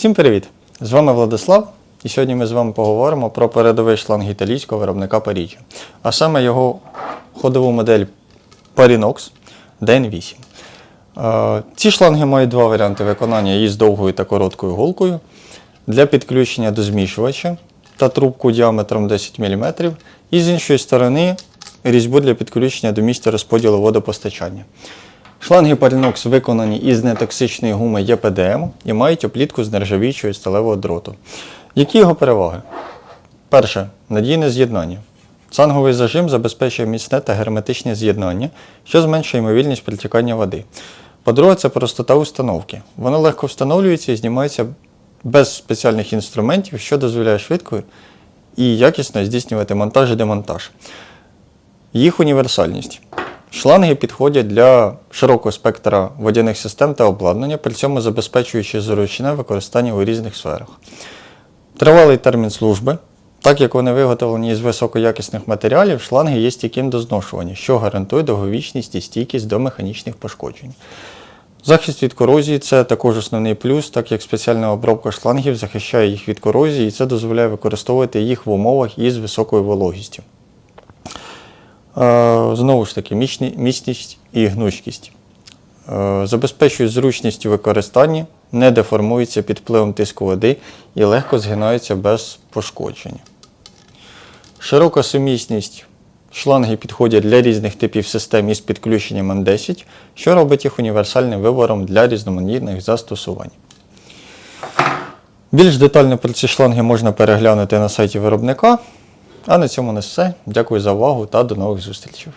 Всім привіт! З вами Владислав, і сьогодні ми з вами поговоримо про передовий шланг італійського виробника Parigi, а саме його ходову модель Parinox DN8. Е, Ці шланги мають два варіанти виконання із довгою та короткою голкою для підключення до змішувача та трубку діаметром 10 мм, і з іншої сторони різьбу для підключення до місця розподілу водопостачання. Шланги Parinox виконані із нетоксичної гуми ЄПДМ і мають оплітку з нержавіючого сталевого дроту. Які його переваги? Перше надійне з'єднання. Цанговий зажим забезпечує міцне та герметичне з'єднання, що зменшує ймовірність притікання води. По-друге, це простота установки. Воно легко встановлюється і знімається без спеціальних інструментів, що дозволяє швидко і якісно здійснювати монтаж і демонтаж. Їх універсальність. Шланги підходять для широкого спектра водяних систем та обладнання, при цьому забезпечуючи зручне використання у різних сферах. Тривалий термін служби. Так як вони виготовлені із високоякісних матеріалів, шланги є стійким до зношування, що гарантує довговічність і стійкість до механічних пошкоджень. Захист від корозії це також основний плюс, так як спеціальна обробка шлангів захищає їх від корозії і це дозволяє використовувати їх в умовах із високою вологістю. Е, Знову ж таки, міцність і гнучкість. Е, Забезпечують зручність у використанні, не деформуються під впливом тиску води і легко згинаються без пошкодження. Широка сумісність. Шланги підходять для різних типів систем із підключенням М10, що робить їх універсальним вибором для різноманітних застосувань. Більш детально про ці шланги можна переглянути на сайті виробника. А на цьому не все. Дякую за увагу та до нових зустрічей.